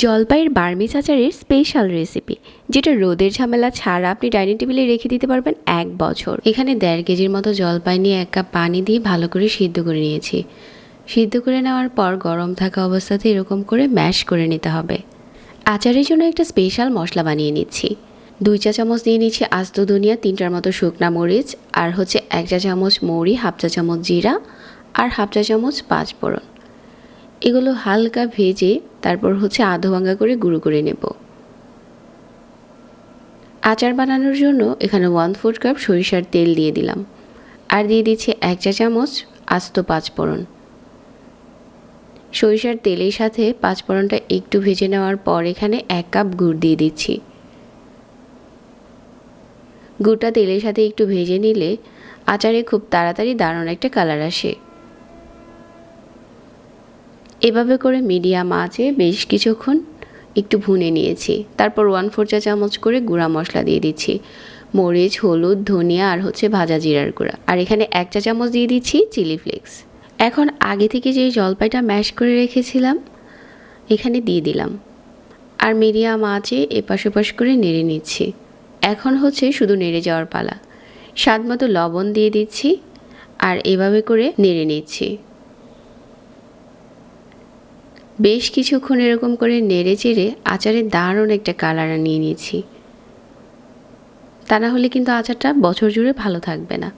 জলপাইয়ের বার্মিজ আচারের special recipe যেটা রোদের ঝামেলা ছাড়া আপনি ডাইনিং টেবিলে রেখে দিতে পারবেন এক বছর। এখানে দেড় কেজির মতো জলপাই নিয়ে এক কাপ পানি দিয়ে ভালো করে সিদ্ধ করে নিয়েছি। সিদ্ধ করে নেওয়ার পর গরম থাকা অবস্থাতে এরকম করে ম্যাশ করে নিতে হবে। আচারের জন্য একটা স্পেশাল মশলা বানিয়ে নিচ্ছি। দুই চা চামচ নিয়ে নিচ্ছি আস্ত দুনিয়া তিনটার মতো শুকনা মরিচ, আর হচ্ছে এক চা চামচ মৌরি, হাফ চা চামচ জিরা, আর হাফ চা চামচ পাঁচ ফোড়ন এগুলো হালকা ভেজে তারপর হচ্ছে আধো ভাঙ্গা করে গুঁড়ো করে নেব। আচার বানানোর জন্য এখানে ওয়ান ফোর কাপ সরিষার তেল দিয়ে দিলাম। আর দিয়ে দিচ্ছি এক চা চামচ আস্ত পাঁচফোড়ন। সরিষার তেলের সাথে পাঁচফোড়নটা একটু ভেজে নেওয়ার পর এখানে এক কাপ গুড় দিয়ে দিচ্ছি। গুড়টা তেলের সাথে একটু ভেজে নিলে আচারে খুব তাড়াতাড়ি দারুণ একটা কালার আসে। এভাবে করে মিডিয়াম আঁচে বেশ কিছুক্ষণ একটু ভুনে নিয়েছি। তারপর ওয়ান ফোর চা চামচ করে গুঁড়া মশলা দিয়ে দিচ্ছি। মরিচ, হলুদ, ধনিয়া আর হচ্ছে ভাজা জিরার গুঁড়া। আর এখানে এক চা চামচ দিয়ে দিচ্ছি চিলি ফ্লেক্স। এখন আগে থেকে যে জলপাইটা ম্যাশ করে রেখেছিলাম, এখানে দিয়ে দিলাম। আর মিডিয়াম আঁচে এপাশ ওপাশ করে নেড়ে নিচ্ছি। এখন হচ্ছে শুধু নেড়ে যাওয়ার পালা। স্বাদ মতো লবণ দিয়ে দিচ্ছি আর এভাবে করে নেড়ে নিচ্ছি। বেশ কিছুক্ষণ এরকম করে নেড়ে চেড়ে আচারের দারুণ একটা কালার নিয়ে নিয়েছি। তা না হলে কিন্তু আচারটা বছর জুড়ে ভালো থাকবে না।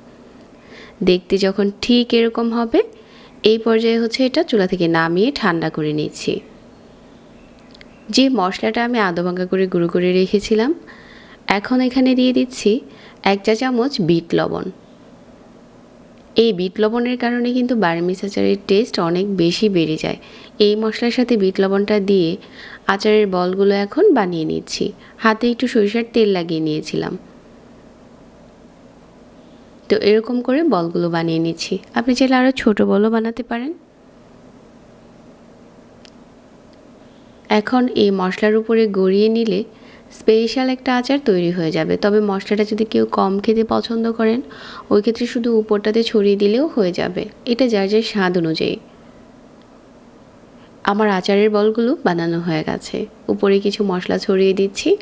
দেখতে যখন ঠিক এরকম হবে, এই পর্যায়ে হচ্ছে এটা চুলা থেকে নামিয়ে ঠান্ডা করে নিচ্ছি যে মশলাটা আমি আদো ভাঙ্গা করে গুঁড়ো করে রেখেছিলাম, এখন এখানে দিয়ে দিচ্ছি এক চা চামচ বিট লবণ। এই বিট লবণের কারণে কিন্তু বার্মিস আচারের টেস্ট অনেক বেশি বেড়ে যায়। এই মশলার সাথে বিট লবণটা দিয়ে আচারের বলগুলো এখন বানিয়ে নিচ্ছি। হাতে একটু সরিষার তেল লাগিয়ে নিয়েছিলাম। তো এরকম করে বলগুলো বানিয়ে নিচ্ছি। আপনি চাইলে আরও ছোটো বলও বানাতে পারেন। এখন এই মশলার উপরে গড়িয়ে নিলে স্পেশাল একটা আচার তৈরি হয়ে যাবে। তবে মশলাটা যদি কেউ কম খেতে পছন্দ করেন, ওই ক্ষেত্রে শুধু উপরটাতে ছড়িয়ে দিলেও হয়ে যাবে। এটা যার যার স্বাদ অনুযায়ী। আমার আচারের বলগুলো বানানো হয়ে গেছে। উপরে কিছু মশলা ছড়িয়ে দিচ্ছি।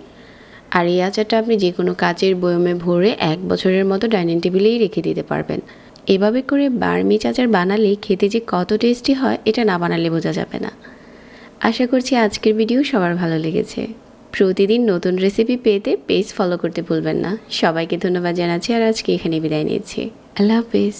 আর এই আচারটা আপনি যে কোনো কাচের বয়মে ভরে এক বছরের মতো ডাইনিং টেবিলেই রেখে দিতে পারবেন। এভাবে করে বার্মিচ আচার বানালে খেতে যে কত টেস্টি হয়, এটা না বানালে বোঝা যাবে না। আশা করছি আজকের ভিডিও সবার ভালো লেগেছে। প্রতিদিন নতুন রেসিপি পেতে পেজ ফলো করতে ভুলবেন না। সবাইকে ধন্যবাদ জানাচ্ছি আর আজকে এখানে বিদায় নিচ্ছি। আল্লাহ হাফিজ।